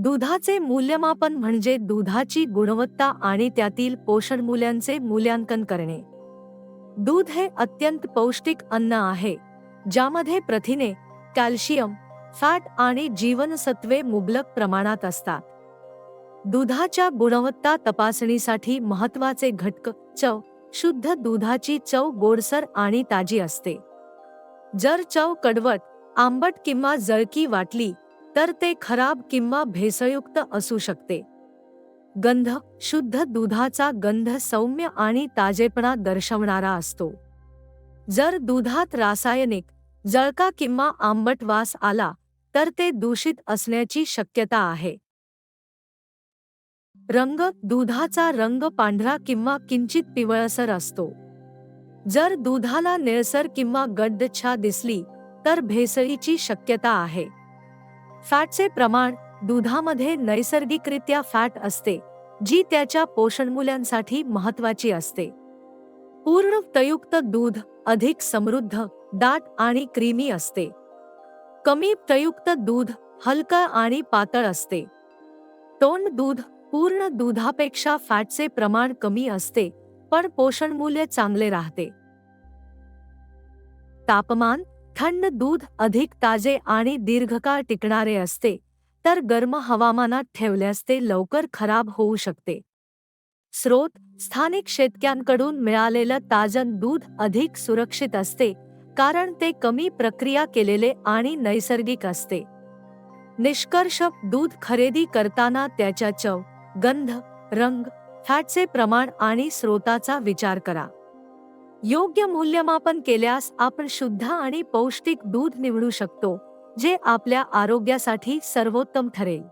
दुधाचे मूल्यमापन म्हणजे दुधाची गुणवत्ता आणि त्यातील पोषण मूल्यांचे मूल्यांकन करणे. दूध हे अत्यंत पौष्टिक अन्न आहे ज्यामध्ये प्रथिने कॅल्शियम फॅट आणि जीवनसत्वे मुबलक प्रमाणात असतात. दुधाच्या गुणवत्ता तपासणीसाठी महत्त्वाचे घटक चव शुद्ध दुधाची चव गोडसर आणि ताजी असते. जर चव कडवट आंबट किंवा जळकी वाटली तर ते खराब किंवा भेसळयुक्त असू शकते. गंध शुद्ध दुधाचा गंध सौम्य आणि ताजेपणा दर्शवणारा असतो. जर दुधात रासायनिक जळका किंवा आंबट वास आला तर ते दूषित असण्याची शक्यता आहे. रंग दुधाचा रंग पांढरा किंवा किंचित पिवळसर असतो. जर दुधाला निळसर किंवा गड्डच्छा दिसली तर भेसळीची शक्यता आहे. फॅटचे प्रमाण दुधामध्ये नैसर्गिकरित्या फॅट असते जी त्याच्या पोषणमूल्यांसाठी महत्वाची असते. पूर्ण तयुक्त दूध अधिक समृद्ध दाट आणि क्रीमी असते. कमी प्रयुक्त दूध हलका आणि पातळ असते. तोंड दूध पूर्ण दुधापेक्षा फॅटचे प्रमाण कमी असते पण पोषणमूल्य चांगले राहते. तापमान थंड दूध अधिक ताजे आणि दीर्घकाळ टिकणारे असते तर गर्म हवामानात ठेवल्यास ते लवकर खराब होऊ शकते. स्रोत स्थानिक शेतक्यांकडून मिळालेलं ताजं दूध अधिक सुरक्षित असते कारण ते कमी प्रक्रिया केलेले आणि नैसर्गिक असते. निष्कर्ष दूध खरेदी करताना त्याच्या चव गंध रंग फॅटचे प्रमाण आणि स्रोताचा विचार करा. योग्य मूल्यमापन केल्यास आपण शुद्ध आणि पौष्टिक दूध निवडू शकतो जे आपल्या आरोग्यासाठी सर्वोत्तम ठरेल.